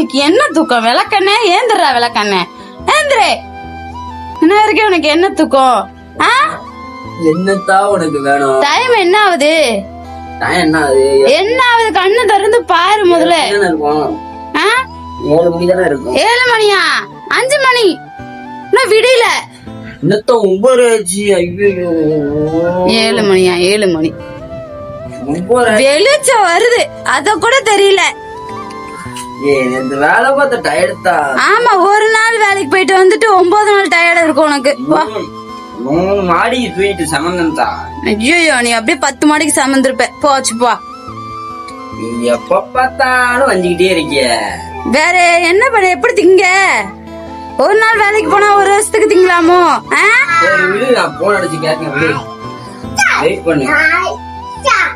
உனக்கு என்ன தூக்கம்? விளக்கண்ணே ஏந்திரா விளக்கண்ணே. ஏந்திரே இன்ன வரைக்கும் உனக்கு என்ன தூக்கம்? ஆ? என்னத்தான் உனக்கு வேணும்? டைம் என்ன ஆகுது என்ன என்ன ஆகுது கண்ணு திறந்து பாரு முதல்ல. என்ன ஏழு மணி தானே இருக்கும்? ஏழு மணியா? அஞ்சு மணி. இன்னும் விடியல. இன்னத்த ஒன்பது ஆச்சு. ஐயோ ஏழு மணியா? ஏழு மணி. வெளிச்சம் வருது. அத கூட தெரியல. வேலை பார்த்த டயர்டு தான் ஆமா ஒரு நாள் வேலைக்கு போயிட்டு வந்துட்டு ஒன்பது நாள் டயர்டா இருக்கும் உனக்கு. மூணு மாடிக்கு தூக்கிட்டு சமந்தம் தான் ஐயோ நீ அப்படியே பத்து மணிக்கு சமந்திருப்ப. போச்சு போ. நீ எப்ப பார்த்தாலும் வந்துகிட்டே இருக்கிய? வேற என்ன பண்ண எப்படி திங்க? ஒரு நாள் வேலைக்கு போனா ஒரு வருஷத்துக்கு திங்கலாமோ? நான் போன் அடிச்சு வெயிட் பண்ணு.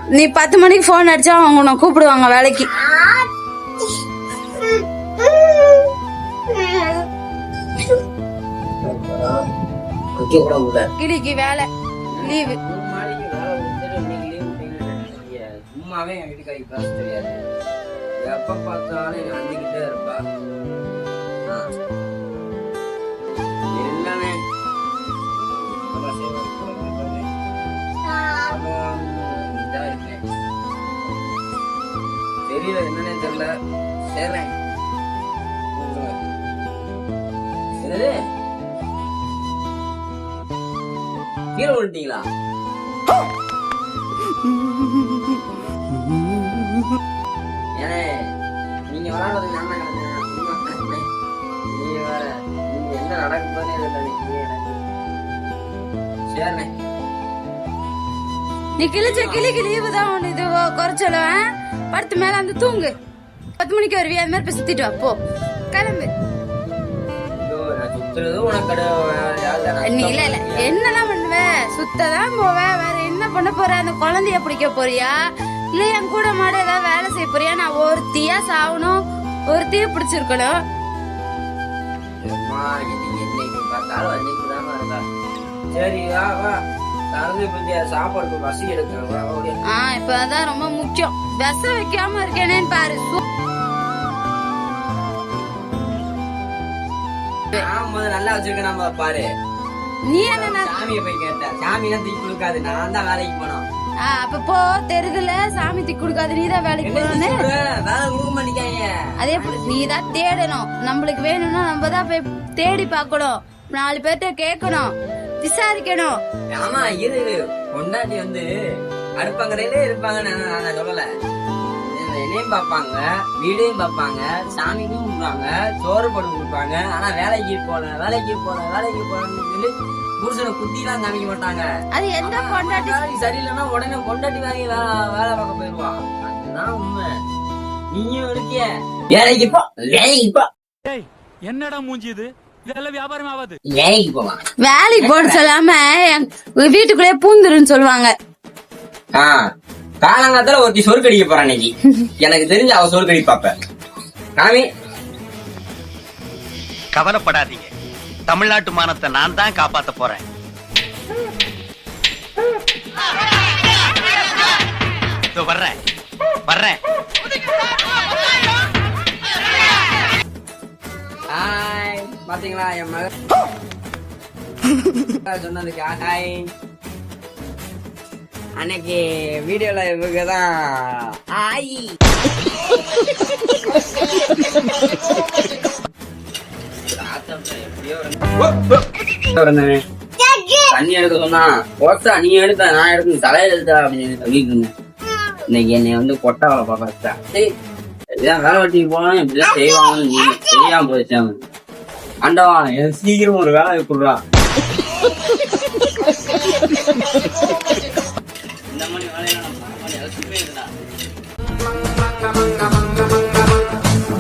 நீ பத்து மணிக்கு போன் அடிச்சா அவங்க உன்னை கூப்பிடுவாங்க வேலைக்கு. வைக்க கூட முடியல கிளிக்கு வேலை. லீவு. சும்மாவே என் வீட்டுக்காரி பேச தெரியாது. எப்ப பார்த்தாலும் என்ன வந்துகிட்டே இருப்பா. எல்லாமே. தெரியல என்னன்னே தெரியல. சேர்றேன். என்னது? கீழே விழுந்தீங்களா ஏனே நீங்க விளையாடுறது நான் தான் கிடந்தேன் சும்மா கிடந்தேன். நீங்க வேற நீங்க என்ன நடக்க போதே இல்லை நீங்க எனக்கு. சரிண்ணே. நீ கிழிச்ச கிளிக்கு லீவு தான் ஒண்ணு இது குறைச்சல படுத்து மேல வந்து தூங்கு. பத்து மணிக்கு வருவியா? அது மாதிரி சுத்திட்டு வா போ. கிளம்பு. நீ இல்ல இல்ல. என்னதான் பண்ணுவ சுத்ததான் போவ. வேற என்ன பண்ண போற? அந்த குழந்தைய பிடிக்க போறியா? இல்ல என் கூட மாட ஏதாவது வேலை செய்ய போறியா? நான் ஒருத்தியா சாவணும். ஒருத்திய பிடிச்சிருக்கணும். தான். சரி வா வா. சாப்பாடு பசி எடுக்கிறேன் ஆ ரொம்ப முக்கியம். விஷ வைக்காம இருக்கேனேன்னு பாரு. நல்லா வச்சிருக்கேன் நம்ம பாரு. நீ என்ன சாமியை போய் கேட்டேன் சாமி தான் தூக்கி கொடுக்காது. நான் தான் வேலைக்கு போனோம். அப்ப போ. தெரியுதுல சாமி திக்கு கொடுக்காது. நீ தான் வேலைக்கு போகணும்னு? அதே நீ தான் தேடணும். நம்மளுக்கு வேணும்னா நம்ம தான் போய் தேடி பார்க்கணும். நாலு பேர்ட்ட கேட்கணும். விசாரிக்கணும். ஆமா இரு இரு. பொண்டாட்டி வந்து அடுப்பங்கரையிலே இருப்பாங்கன்னு நான் நான் சொல்லல. என்னையும் பார்ப்பாங்க வீடையும் பார்ப்பாங்க சாமிக்கும் கும்பிடுவாங்க சோறு போட்டு கொடுப்பாங்க. ஆனா வேலைக்கு போல வேலைக்கு போல வேலைக்கு போலன்னு சொல்லி புருஷனை குத்திலாம் காமிக்க மாட்டாங்க. அது எந்த பொண்டாட்டி? வேலைக்கு சரியில்லைன்னா உடனே பொண்டாட்டி வாங்கி வேலை வேலை பார்க்க போயிருவான் அதுதான் உண்மை. நீயும் இருக்கிய வேலைக்கு போ வேலைக்கு போ. ஏய் என்னடா மூஞ்சி இது? இதெல்லாம் வியாபாரம் ஆகாது. வேலைக்கு போட சொல்லாம வீட்டுக்குள்ளே பூந்துருன்னு சொல்லுவாங்க. ஆ காலங்காத்தால ஒருத்தி சோறு கடிக்க போறான் இன்னைக்கு. எனக்கு தெரிஞ்சு அவ சோறு கடி பாப்ப காமி கவலைப்படாதீங்க. தமிழ்நாட்டு மானத்தை நான் தான் காப்பாத்த போறேன். வர்றேன். வர்றேன். பாத்தீங்களா என் மக? சொன்னதுக்கு ஹாய் அன்னைக்கு வீடியோல இவங்க தான் ஹாய் தண்ணி எடுக்க சொன்னா போட்டா நீ எடுத்த நான் எடுத்து தலையில எடுத்தா அப்படின்னு சொல்லிட்டு இருந்தேன். இன்னைக்கு என்னை வந்து கொட்ட வேலை பார்க்க வச்சா. சரி இதான் வேலை வெட்டிக்கு போனா இப்படிதான் செய்வாங்கன்னு நீ தெரியாம போயிடுச்சாங்க ஆண்டவா எனக்கு சீக்கிரம் ஒரு வேலை கொடுறா